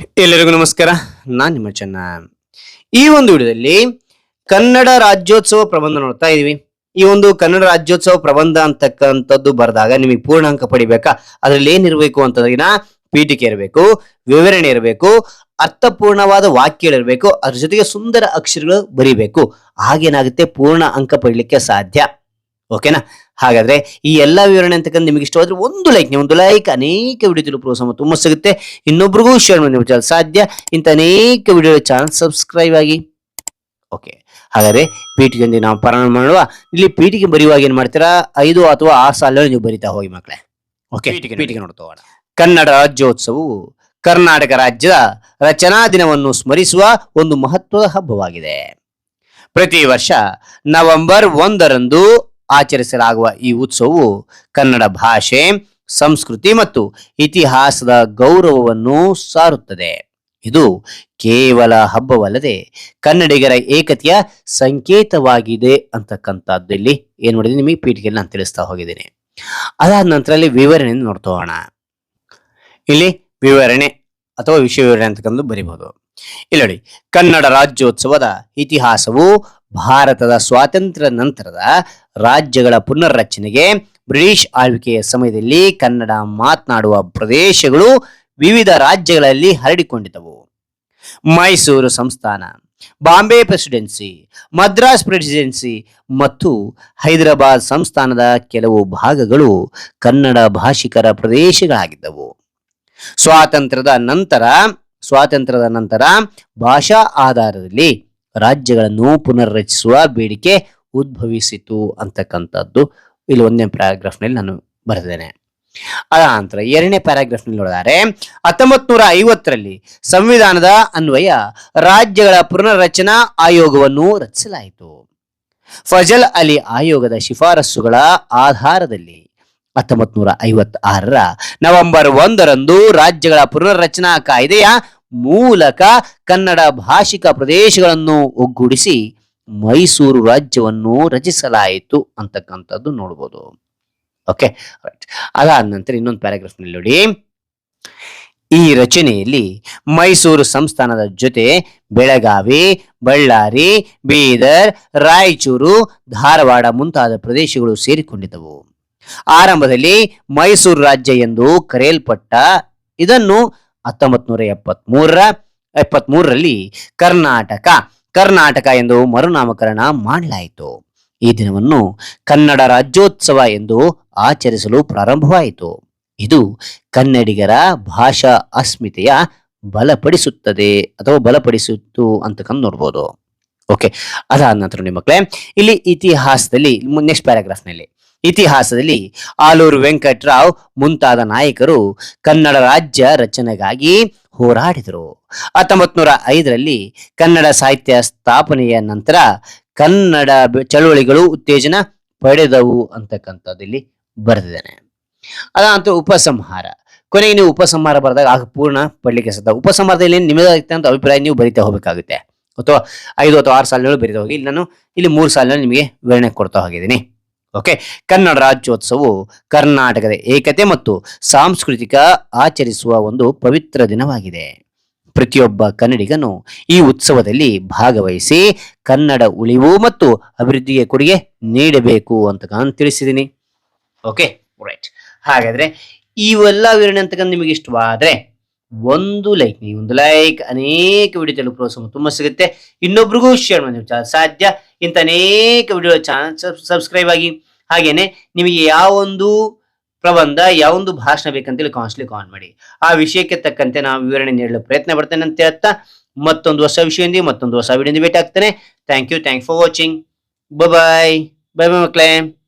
ಎಲ್ಲರಿಗೂ ನಮಸ್ಕಾರ. ನಾನು ನಿಮ್ಮ ಚೆನ್ನ. ಈ ಒಂದು ವಿಡಿಯೋದಲ್ಲಿ ಕನ್ನಡ ರಾಜ್ಯೋತ್ಸವ ಪ್ರಬಂಧ ನೋಡ್ತಾ ಇದೀವಿ. ಈ ಒಂದು ಕನ್ನಡ ರಾಜ್ಯೋತ್ಸವ ಪ್ರಬಂಧ ಅಂತಕ್ಕಂಥದ್ದು ಬರೆದಾಗ ನಿಮಗೆ ಪೂರ್ಣಾಂಕ ಪಡಿಬೇಕಾ? ಅದರಲ್ಲಿ ಏನಿರಬೇಕು ಅಂತದಾಗಿನ ಪೀಠಿಕೆ ಇರಬೇಕು, ವಿವರಣೆ ಇರಬೇಕು, ಅರ್ಥಪೂರ್ಣವಾದ ವಾಕ್ಯಗಳಿರಬೇಕು ಅದ್ರ ಜೊತೆಗೆ ಸುಂದರ ಅಕ್ಷರಗಳು ಬರೀಬೇಕು. ಹಾಗೇನಾಗುತ್ತೆ? ಪೂರ್ಣ ಅಂಕ ಪಡಿಲಿಕ್ಕೆ ಸಾಧ್ಯ. ಓಕೆನಾ ಹಾಗಾದ್ರೆ ಈ ಎಲ್ಲಾ ವಿವರಣೆ ಅಂತಕ್ಕಂಥ ನಿಮಗೆ ಇಷ್ಟವಾದ್ರೆ ಒಂದು ಲೈಕ್ ನೀವು ಒಂದು ಲೈಕ್ ಅನೇಕ ವಿಡಿಯೋ ಪ್ರೋತ್ಸಾಹ ತುಂಬ ಸಿಗುತ್ತೆ. ಇನ್ನೊಬ್ರಿಗೂ ಶೇರ್ ಮಾಡಿ ನಿಮ್ಮ ಸಾಧ್ಯ. ಇಂಥ ಅನೇಕ ವಿಡಿಯೋ ಚಾನಲ್ ಸಬ್ಸ್ಕ್ರೈಬ್ ಆಗಿ. ಓಕೆ ಹಾಗಾದ್ರೆ ಪೀಠಿಗೆ ನಾವು ಪ್ರಾರಂಭ ಮಾಡುವ. ಇಲ್ಲಿ ಪೀಠಿಗೆ ಬರೆಯುವಾಗ ಏನ್ ಮಾಡ್ತೀರಾ? ಐದು ಅಥವಾ ಆರು ಸಾಲ ನೀವು ಬರಿತಾ ಹೋಗಿ ಮಕ್ಕಳೇ ಓಕೆ ಪೀಠಿಗೆ ನೋಡ್ತಾ ಹೋಗೋಣ. ಕನ್ನಡ ರಾಜ್ಯೋತ್ಸವವು ಕರ್ನಾಟಕ ರಾಜ್ಯದ ರಚನಾ ದಿನವನ್ನು ಸ್ಮರಿಸುವ ಒಂದು ಮಹತ್ವದ ಹಬ್ಬವಾಗಿದೆ. ಪ್ರತಿ ವರ್ಷ ನವೆಂಬರ್ ಒಂದರಂದು ಆಚರಿಸಲಾಗುವ ಈ ಉತ್ಸವವು ಕನ್ನಡ ಭಾಷೆ, ಸಂಸ್ಕೃತಿ ಮತ್ತು ಇತಿಹಾಸದ ಗೌರವವನ್ನು ಸಾರುತ್ತದೆ. ಇದು ಕೇವಲ ಹಬ್ಬವಲ್ಲದೆ ಕನ್ನಡಿಗರ ಏಕತೆಯ ಸಂಕೇತವಾಗಿದೆ ಅಂತಕ್ಕಂಥದ್ದು. ಇಲ್ಲಿ ಏನ್ ಮಾಡಿದೀನಿ ನಿಮಗೆ ಪೀಠಿಗೆ ನಾನು ತಿಳಿಸ್ತಾ ಹೋಗಿದ್ದೀನಿ. ಅದಾದ ನಂತರ ಅಲ್ಲಿ ವಿವರಣೆಯನ್ನು ನೋಡ್ತಾ ಹೋಗೋಣ. ಇಲ್ಲಿ ವಿವರಣೆ ಅಥವಾ ವಿಷಯ ವಿವರಣೆ ಅಂತಕ್ಕಂಥ ಬರಿಬಹುದು ಇಲ್ಲಿ ನೋಡಿ, ಕನ್ನಡ ರಾಜ್ಯೋತ್ಸವದ ಇತಿಹಾಸವು ಭಾರತದ ಸ್ವಾತಂತ್ರ್ಯ ನಂತರದ ರಾಜ್ಯಗಳ ಪುನರ್ರಚನೆಗೆ ಬ್ರಿಟಿಷ್ ಆಳ್ವಿಕೆಯ ಸಮಯದಲ್ಲಿ ಕನ್ನಡ ಮಾತನಾಡುವ ಪ್ರದೇಶಗಳು ವಿವಿಧ ರಾಜ್ಯಗಳಲ್ಲಿ ಹರಡಿಕೊಂಡಿದ್ದವು. ಮೈಸೂರು ಸಂಸ್ಥಾನ, ಬಾಂಬೆ ಪ್ರೆಸಿಡೆನ್ಸಿ, ಮದ್ರಾಸ್ ಪ್ರೆಸಿಡೆನ್ಸಿ ಮತ್ತು ಹೈದರಾಬಾದ್ ಸಂಸ್ಥಾನದ ಕೆಲವು ಭಾಗಗಳು ಕನ್ನಡ ಭಾಷಿಕರ ಪ್ರದೇಶಗಳಾಗಿದ್ದವು. ಸ್ವಾತಂತ್ರ್ಯದ ನಂತರ ಸ್ವಾತಂತ್ರ್ಯದ ನಂತರ ಭಾಷಾ ಆಧಾರದಲ್ಲಿ ರಾಜ್ಯಗಳನ್ನು ಪುನರ್ರಚಿಸುವ ಬೇಡಿಕೆ ಉದ್ಭವಿಸಿತು ಅಂತಕ್ಕಂಥದ್ದು. ಇಲ್ಲಿ ಒಂದನೇ ಪ್ಯಾರಾಗ್ರಾಫ್ನಲ್ಲಿ ನಾನು ಬರೆದಿದ್ದೇನೆ ಅದ ನಂತರ ಎರಡನೇ ಪ್ಯಾರಾಗ್ರಾಫ್ನಲ್ಲಿ ನೋಡಿದರೆ ಹತ್ತೊಂಬತ್ ನೂರ ಐವತ್ತರಲ್ಲಿ ಸಂವಿಧಾನದ ಅನ್ವಯ ರಾಜ್ಯಗಳ ಪುನರ್ರಚನಾ ಆಯೋಗವನ್ನು ರಚಿಸಲಾಯಿತು. ಫಜಲ್ ಅಲಿ ಆಯೋಗದ ಶಿಫಾರಸುಗಳ ಆಧಾರದಲ್ಲಿ ಹತ್ತೊಂಬತ್ ನೂರ ಐವತ್ತ ಆರರ ನವೆಂಬರ್ ಒಂದರಂದು ರಾಜ್ಯಗಳ ಪುನರ್ರಚನಾ ಕಾಯ್ದೆಯ ಮೂಲಕ ಕನ್ನಡ ಭಾಷಿಕ ಪ್ರದೇಶಗಳನ್ನು ಒಗ್ಗೂಡಿಸಿ ಮೈಸೂರು ರಾಜ್ಯವನ್ನು ರಚಿಸಲಾಯಿತು ಅಂತಕ್ಕಂಥದ್ದು ನೋಡ್ಬೋದು. ಓಕೆ ರೈಟ್ ಅದಾದ ನಂತರ ಇನ್ನೊಂದು ಪ್ಯಾರಾಗ್ರಾಫ್ನಲ್ಲಿ ನೋಡಿ. ಈ ರಚನೆಯಲ್ಲಿ ಮೈಸೂರು ಸಂಸ್ಥಾನದ ಜೊತೆ ಬೆಳಗಾವಿ, ಬಳ್ಳಾರಿ, ಬೀದರ್, ರಾಯಚೂರು, ಧಾರವಾಡ ಮುಂತಾದ ಪ್ರದೇಶಗಳು ಸೇರಿಕೊಂಡಿದ್ದವು. ಆರಂಭದಲ್ಲಿ ಮೈಸೂರು ರಾಜ್ಯ ಎಂದು ಕರೆಯಲ್ಪಟ್ಟ ಇದನ್ನು ಹತ್ತೊಂಬತ್ ನೂರ ಎಪ್ಪತ್ ಮೂರರ ಎಪ್ಪತ್ ಮೂರರಲ್ಲಿ ಕರ್ನಾಟಕ ಕರ್ನಾಟಕ ಎಂದು ಮರುನಾಮಕರಣ ಮಾಡಲಾಯಿತು. ಈ ದಿನವನ್ನು ಕನ್ನಡ ರಾಜ್ಯೋತ್ಸವ ಎಂದು ಆಚರಿಸಲು ಪ್ರಾರಂಭವಾಯಿತು. ಇದು ಕನ್ನಡಿಗರ ಭಾಷಾ ಅಸ್ಮಿತೆಯ ಬಲಪಡಿಸುತ್ತದೆ ಅಥವಾ ಬಲಪಡಿಸುತ್ತು ಅಂತ ಕಂಡು ನೋಡ್ಬೋದು. ಓಕೆ, ಅದಾದ ನಂತರ ನಿಮ್ಮ ಮಕ್ಕಳೇ ಇಲ್ಲಿ ಇತಿಹಾಸದಲ್ಲಿ, ನೆಕ್ಸ್ಟ್ ಪ್ಯಾರಾಗ್ರಾಫ್ನಲ್ಲಿ. ಇತಿಹಾಸದಲ್ಲಿ ಆಲೂರು ವೆಂಕಟರಾವ್ ಮುಂತಾದ ನಾಯಕರು ಕನ್ನಡ ರಾಜ್ಯ ರಚನೆಗಾಗಿ ಹೋರಾಡಿದರು. ಹತ್ತೊಂಬತ್ ನೂರ ಐದರಲ್ಲಿ ಕನ್ನಡ ಸಾಹಿತ್ಯ ಸ್ಥಾಪನೆಯ ನಂತರ ಕನ್ನಡ ಚಳುವಳಿಗಳು ಉತ್ತೇಜನ ಪಡೆದವು ಅಂತಕ್ಕಂಥದ್ದು ಇಲ್ಲಿ ಬರೆದಿದ್ದೇನೆ. ಅದಂತೂ ಉಪಸಂಹಾರ. ಕೊನೆಗೆ ನೀವು ಉಪಸಂಹಾರ ಬರೆದಾಗ ಆಗ ಪೂರ್ಣ ಪಡ್ಲಿಕ್ಕೆ ಸಾಧ್ಯ. ಉಪಸಂಹಾರದಲ್ಲಿ ಅಂತ ಅಭಿಪ್ರಾಯ ನೀವು ಬರಿತಾ ಹೋಗಬೇಕಾಗುತ್ತೆ. ಅಥವಾ ಐದು ಅಥವಾ ಆರು ಸಾಲಿನಗಳು ಬರಿತಾ ಹೋಗಿ ಇಲ್ಲಿ ನಾನು ಇಲ್ಲಿ ಮೂರು ಸಾಲಿನಲ್ಲಿ ನಿಮಗೆ ವಿವರಣೆ ಕೊಡ್ತಾ ಹೋಗಿದ್ದೀನಿ. ಓಕೆ ಕನ್ನಡ ರಾಜ್ಯೋತ್ಸವವು ಕರ್ನಾಟಕದ ಏಕತೆ ಮತ್ತು ಸಾಂಸ್ಕೃತಿಕ ಆಚರಿಸುವ ಒಂದು ಪವಿತ್ರ ದಿನವಾಗಿದೆ ಪ್ರತಿಯೊಬ್ಬ ಕನ್ನಡಿಗನು ಈ ಉತ್ಸವದಲ್ಲಿ ಭಾಗವಹಿಸಿ ಕನ್ನಡ ಉಳಿವು ಮತ್ತು ಅಭಿವೃದ್ಧಿಗೆ ಕೊಡುಗೆ ನೀಡಬೇಕು ಅಂತ ನಾನು ತಿಳಿಸಿದ್ದೀನಿ ಓಕೆ ರೈಟ್ ಹಾಗಾದ್ರೆ ಇವೆಲ್ಲ ವಿವರಣೆ ಅಂತಕ್ಕಂಥ ನಿಮಗೆ ಇಷ್ಟವಾದ್ರೆ ಒಂದು ಲೈಕ್ ನೀವು ಒಂದು ಲೈಕ್ ಅನೇಕ ವಿಡಿಯೋ ಪ್ರೋತ್ಸಾಹ ತುಂಬಾ ಸಿಗುತ್ತೆ. ಇನ್ನೊಬ್ರಿಗೂ ಶೇರ್ ಮಾಡಿ ಚಾ- ಸಾಧ್ಯ? ಇಂಥ ಅನೇಕ ವಿಡಿಯೋ ಚಾನಲ್ ಸಬ್ಸ್ಕ್ರೈಬ್ ಆಗಿ, ಹಾಗೇನೆ ನಿಮಗೆ ಯಾವ ಒಂದು ಪ್ರಬಂಧ, ಯಾವ ಒಂದು ಭಾಷಣ ಬೇಕಂತೇಳಿ ಕಾನ್ಸ್ಟ್ಲಿ ಕಾನ್ ಮಾಡಿ. ಆ ವಿಷಯಕ್ಕೆ ತಕ್ಕಂತೆ ನಾವು ವಿವರಣೆ ನೀಡಲು ಪ್ರಯತ್ನ ಪಡ್ತೇನೆ ಅಂತ ಹೇಳ್ತಾ, ಮತ್ತೊಂದು ಹೊಸ ವಿಷಯದಿಂದ ಮತ್ತೊಂದು ಹೊಸ ವಿಡಿಯೋದಿಂದ ಭೇಟಿ ಆಗ್ತೇನೆ. Thank you thank for watching bye bye bye ಮಕ್ಕಳೇ.